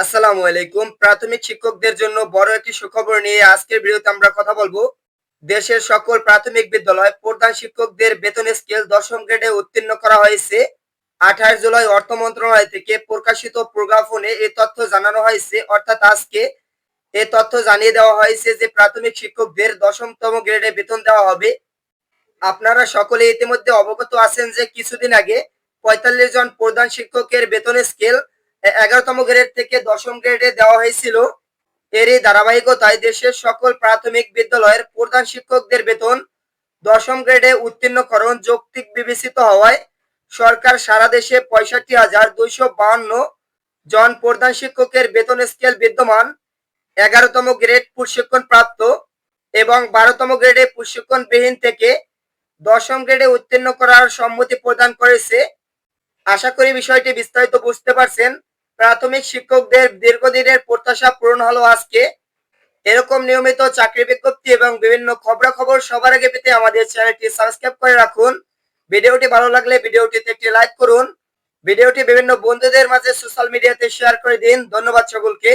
আসসালামু আলাইকুম। প্রাথমিক শিক্ষকদের জন্য বড় একটি সুখবর নিয়ে আজকের ভিডিওতে আমরা কথা বলব। দেশের সকল প্রাথমিক বিদ্যালয় প্রধান শিক্ষকদের বেতন স্কেল দশম গ্রেডে উত্তীর্ণ করা হয়েছে। আঠাশ জুলাই অর্থ মন্ত্রণালয় থেকে প্রকাশিত প্রজ্ঞাপনে এই তথ্য জানানো হয়েছে। অর্থাৎ আজকে এই তথ্য জানিয়ে দেওয়া হয়েছে যে প্রাথমিক শিক্ষকদের দশমতম গ্রেডে বেতন দেওয়া হবে। আপনারা সকলে ইতিমধ্যে অবগত আছেন যে কিছুদিন আগে পঁয়তাল্লিশ জন প্রধান শিক্ষকের বেতন স্কেল এগারোতম গ্রেড থেকে দশম গ্রেডে দেওয়া হয়েছিল। এরই ধারাবাহিকতায় দেশের সকল প্রাথমিক বিদ্যালয়ের প্রধান শিক্ষকদের বেতন দশম গ্রেডে উত্তীর্ণকরণ যৌক্তিক বিবেচিত হওয়ায় সরকার সারা দেশে পঁয়ষট্টি হাজার দুইশো বাহান্ন জন প্রধান শিক্ষকের বেতন স্কেল বিদ্যমান, এগারোতম গ্রেড প্রশিক্ষণ প্রাপ্ত এবং বারোতম গ্রেডে প্রশিক্ষণবিহীন থেকে দশম গ্রেডে উত্তীর্ণ করার সম্মতি প্রদান করেছে। আশা করি বিষয়টি বিস্তারিত বুঝতে পারছেন। প্রাথমিক শিক্ষকদের দীর্ঘদিনের প্রত্যাশা পূরণ হলো আজকে। এরকম নিয়মিত চাকরি বিজ্ঞপ্তি এবং বিভিন্ন খবরাখবর সবার আগে পেতে আমাদের চ্যানেলটি সাবস্ক্রাইব করে রাখুন। ভিডিওটি ভালো লাগলে ভিডিওটিতে একটি লাইক করুন। ভিডিওটি বিভিন্ন বন্ধুদের মাঝে সোশ্যাল মিডিয়াতে শেয়ার করে দিন। ধন্যবাদ সকলকে।